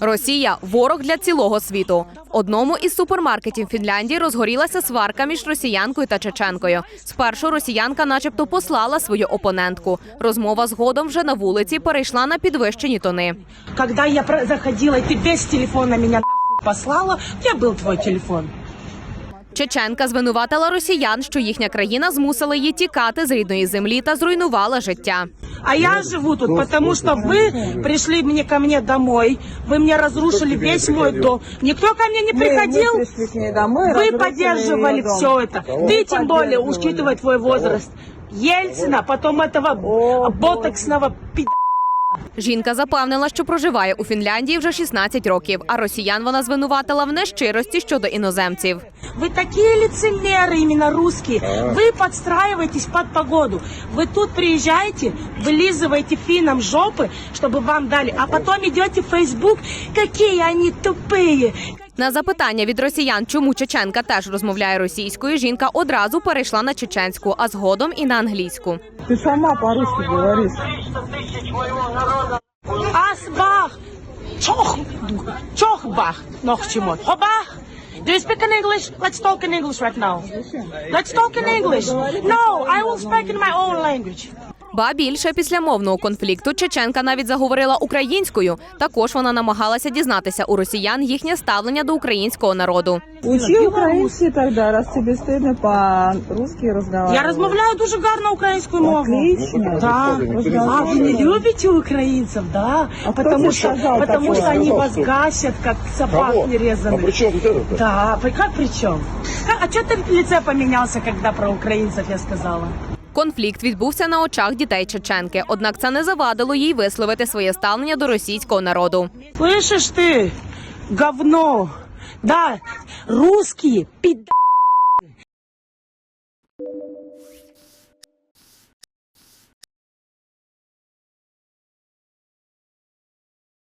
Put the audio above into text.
Росія ворог для цілого світу. В одному із супермаркетів Фінляндії розгорілася сварка між росіянкою та чеченкою. Спершу росіянка, начебто, послала свою опонентку. Розмова згодом вже на вулиці перейшла на підвищені тони. Коли я заходила, и ты без телефона нахуй послала, я був твій телефон? Чеченка звинуватила росіян, що їхня країна змусила її тікати з рідної землі та зруйнувала життя. А я живу тут, потому что вы пришли мне ко мне домой, вы мне разрушили весь мой дом. Никто ко мне не приходил, Мы пришли к ней домой, вы разрушили поддерживали её дом. все это. Ты тем более, учитывая твой возраст. Ельцина, потом этого ботоксного пи***. Жінка запевнила, що проживає у Фінляндії вже 16 років, а росіян вона звинуватила в нещирості щодо іноземців. Вы такие лицемеры, именно русские. Вы подстраиваетесь под погоду. Вы тут приезжаете, вылизываете финам жопы, чтобы вам дали, а потом идете в Facebook, какие они тупые. На запитання від росіян, чому Чеченка теж розмовляє російською, жінка одразу перейшла на чеченську, а згодом і на англійську. Ты сама по-русски говоришь. Асбах, чох, чохбах, нохчимот, хобах. Do you speak in English? Let's talk in English right now. Let's talk in English. No, I will speak in my own language. Ба більше після мовного конфлікту Чеченка навіть заговорила українською. Також вона намагалася дізнатися у росіян їхнє ставлення до українського народу. Учи украинский тогда, раз тебе стыдно по-русски разговаривать. Я розмовляю дуже гарно українською мовою. Отлично. Да. А вы не любите украинцев, да? А кто потому тебе что, сказал потому такое? что они вас гасят, как собак Кого? А нерезанных. при чем тут это? Да, при- как при чем? Как- А что ты в лице поменялся, когда про украинцев я сказала? Конфлікт відбувся на очах дітей Чеченки. Однак це не завадило їй висловити своє ставлення до російського народу. Слышиш ти говно? Да, русські пид...